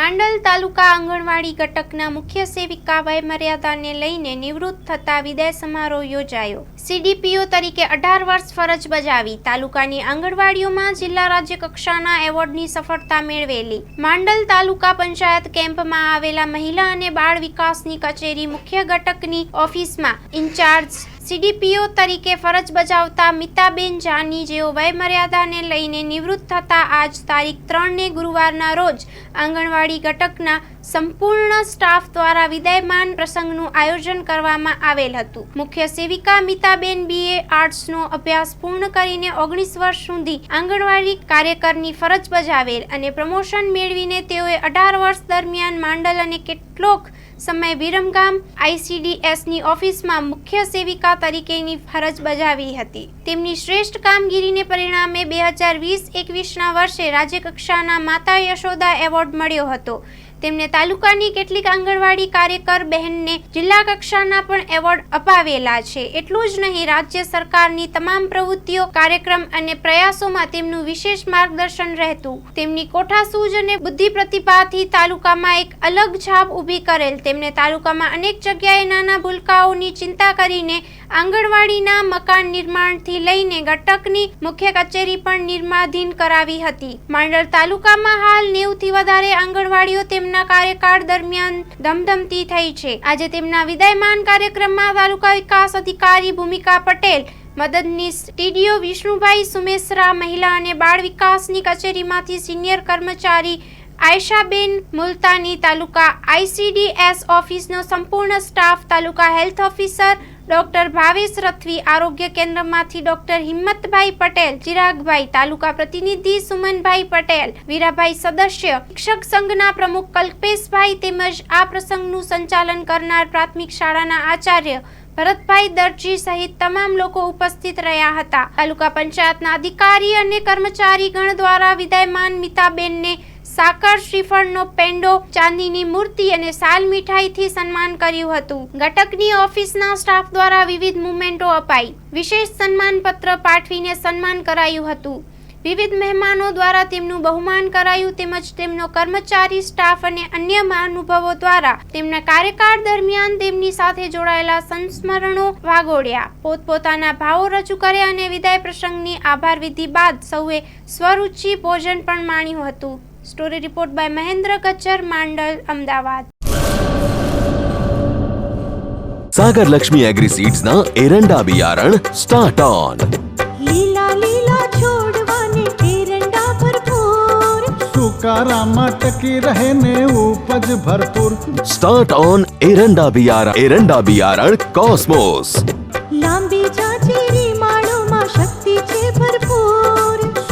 માંડલ તાલુકા આંગણવાડી ઘટકના મુખ્ય સેવિકા વય મર્યાદાને લઈને નિવૃત્ત થતા વિદાય સમારોહ યોજાયો. સીડીપીઓ તરીકે અઢાર વર્ષ ફરજ બજાવી તાલુકાની આંગણવાડીઓમાં જિલ્લા રાજ્ય કક્ષાના એવોર્ડની સફળતા મેળવેલી. માંડલ તાલુકા પંચાયત કેમ્પમાં આવેલા મહિલા અને બાળ વિકાસની કચેરી મુખ્ય ઘટકની ઓફિસમાં ઇન્ચાર્જ સીડીપીઓ તરીકે ફરજ બજાવતા મિતાબેન જાની જેઓ વયમર્યાદાને લઈને નિવૃત્ત થતા આજ તારીખ ત્રણને ગુરુવારના રોજ આંગણવાડી ઘટકના સંપૂર્ણ સ્ટાફ દ્વારા વિદાયમાન પ્રસંગનું આયોજન કરવામાં આવેલ હતું. મુખ્ય સેવિકા મિતાબેન બીએ આર્ટ્સનો અભ્યાસ પૂર્ણ કરીને ઓગણીસ વર્ષ સુધી આંગણવાડી કાર્યકરની ફરજ બજાવેલ અને પ્રમોશન મેળવીને તેઓએ અઢાર વર્ષ દરમિયાન માંડલ અને કેટલોક સમય વિરમગામ આઈસીડીએસની ઓફિસમાં મુખ્ય સેવિકા તરીકેની ફરજ બજાવી હતી. તેમની શ્રેષ્ઠ કામગીરીને પરિણામે બે હજાર વીસ એકવીસના વર્ષે રાજ્યકક્ષાના માતા યશોદા એવોર્ડ મળ્યો હતો. તેમને તાલુકાની કેટલીક આંગણવાડી કાર્યકર બહેનને જિલ્લા કક્ષાના પણ એવોર્ડ અપાવેલા છે. એટલું જ નહીં, રાજ્ય સરકારની તમામ પ્રવૃત્તિઓ, કાર્યક્રમ અને પ્રયાસોમાં તેમનું વિશેષ માર્ગદર્શન રહેતું. તેમની કોઠાસૂજ અને બુદ્ધિ પ્રતિભાથી તાલુકામાં એક અલગ છાપ ઊભી કરેલ. તેમને તાલુકામાં અનેક જગ્યાએ નાના ભૂલકાઓની ચિંતા કરીને આંગણવાડીના મકાન નિર્માણથી લઈને ઘટકની મુખ્ય કચેરી પણ નિર્માધીન કરાવી હતી. માંડળ તાલુકામાં હાલ નેવથી વધારે આંગણવાડીઓ તેમના કાર્યકાળ દરમિયાન ધમધમતી થઈ છે. આજે તેમના વિદાયમાન કાર્યક્રમમાં તાલુકા વિકાસ અધિકારી ભૂમિકા પટેલ, મદદનીશ ટીડીઓ વિષ્ણુભાઈ સુમેસરા મહિલા અને બાળ વિકાસની કચેરીમાંથી સિનિયર કર્મચારી આયશાબેન મુલતાની તાલુકા આઈસીડીએસ ઓફિસનો સંપૂર્ણ staff taluka health officer doctor Bhavesh Rathvi આરોગ્ય કેન્દ્રમાંથી ડોક્ટર હિંમતભાઈ પટેલ, ચિરાગભાઈ તાલુકા પ્રતિનિધિ સુમનભાઈ પટેલ, વીરાભાઈ સદસ્ય, શિક્ષક સંઘના પ્રમુખ કલ્પેશભાઈ તેમજ આ પ્રસંગનું સંચાલન કરનાર પ્રાથમિક શાળાના આચાર્ય ભરતભાઈ દરજી સહિત તમામ લોકો ઉપસ્થિત રહ્યા હતા. તાલુકા પંચાયતના અધિકારી અને કર્મચારી ગણ દ્વારા વિદાયમાન મિતાબેનને સાકર શ્રીફળનો પેંડો, ચાંદીની મૂર્તિ અને સાલ મીઠાઈથી સન્માન કર્યું હતું. ઘટકની ઓફિસના સ્ટાફ દ્વારા વિવિધ મુમેન્ટો અપાઈ. વિશેષ સન્માન પત્ર પાઠવીને સન્માન કરાયું હતું. વિવિધ મહેમાનો દ્વારા તેમનું બહુમાન કરાયું તેમજ તેમનો કર્મચારી, સ્ટાફ અને અન્ય મહાનુભાવો દ્વારા તેમના કાર્યકાળ દરમિયાન તેમની સાથે જોડાયેલા સંસ્મરણો વાગોડ્યા પોતપોતાના ભાવો રજૂ કર્યા અને વિદાય પ્રસંગની આભાર વિધિ બાદ સૌએ સ્વરૂચિ ભોજન પણ માણ્યું હતું. Story report by Mahendra Kachchar Mandal Ahmedabad Sagar Lakshmi agri seeds ना एरंडा बियारण स्टार्ट ऑन लीला लीला छोड़वाने एरंडा भरपूर। सुकारा मत की रहने उपज भरपूर। स्टार्ट ऑन एरंडा बियारण एरंडा बियारण कॉस्मोस लंबी जाती री माणो मा शक्ति छे भरपूर।